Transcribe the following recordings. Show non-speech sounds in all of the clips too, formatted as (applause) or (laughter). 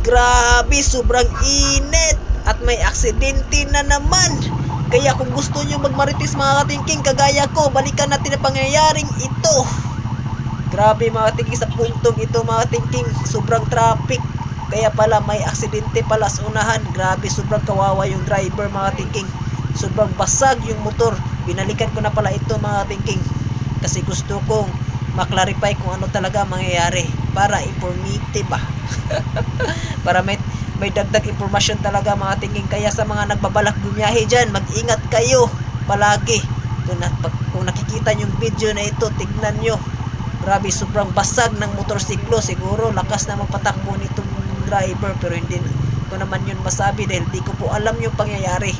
Grabe, sobrang init at may aksidente na naman. Kaya kung gusto nyo magmarites mga katingking kagaya ko, balikan natin ang pangyayaring ito. Grabe mga katingking sa puntong ito mga katingking, sobrang traffic. Kaya pala may aksidente pala sa unahan. Grabe, sobrang kawawa yung driver mga katingking. Sobrang basag yung motor. Binalikan ko na pala ito mga katingking. Kasi gusto kong maklarify kung ano talaga mangyayari para informative ba. (laughs) para may may dagdag impormasyon talaga mga tingin. Kaya sa mga nagbabalak bumiyahe dyan mag-ingat kayo palagi. Kung, na, pag, kung nakikita yung video na ito tignan nyo. Grabe sobrang basag ng motorsiklo. Siguro lakas na mapatakbo nitong driver pero hindi ko naman yun masabi dahil di ko po alam yung pangyayari.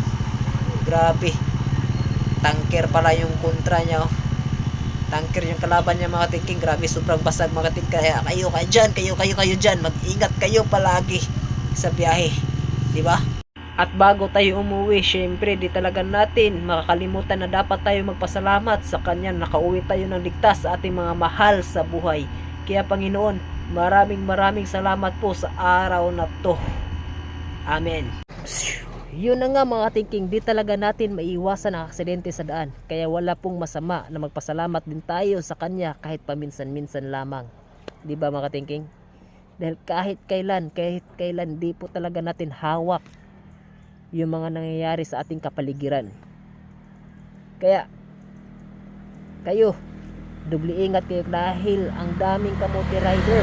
Grabe. Tanker pala yung kontra niya oh. Tanker yung kalaban niya mga tingking grabe sobrang basag mga tingking kaya kayo kayo dyan kayo kayo kayo dyan. Mag ingat kayo palagi sa biyahe. Di ba? At bago tayo umuwi syempre di talaga natin makakalimutan na dapat tayo magpasalamat sa kanya. Nakauwi tayo ng ligtas sa ating mga mahal sa buhay. Kaya Panginoon maraming maraming salamat po sa araw na to. Amen yun na nga mga thinking, di talaga natin maiiwasan ang aksidente sa daan. Kaya wala pong masama na magpasalamat din tayo sa kanya kahit paminsan-minsan lamang. Di ba mga thinking? Dahil kahit kailan, kahit kailan, di po talaga natin hawak yung mga nangyayari sa ating kapaligiran. Kaya, kayo, dubli ingat kayo dahil ang daming kamuti rider.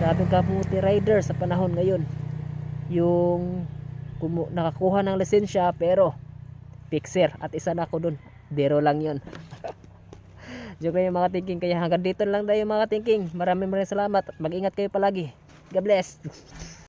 Daming kamuti rider sa panahon ngayon. Yung kumu- nakakuha ng lisensya pero fixer at isa na ako dun. Biro lang yon (laughs) joke lang yung mga thinking. Kaya hanggang dito lang tayo mga thinking. Maraming maraming salamat. At mag ingat kayo palagi. God bless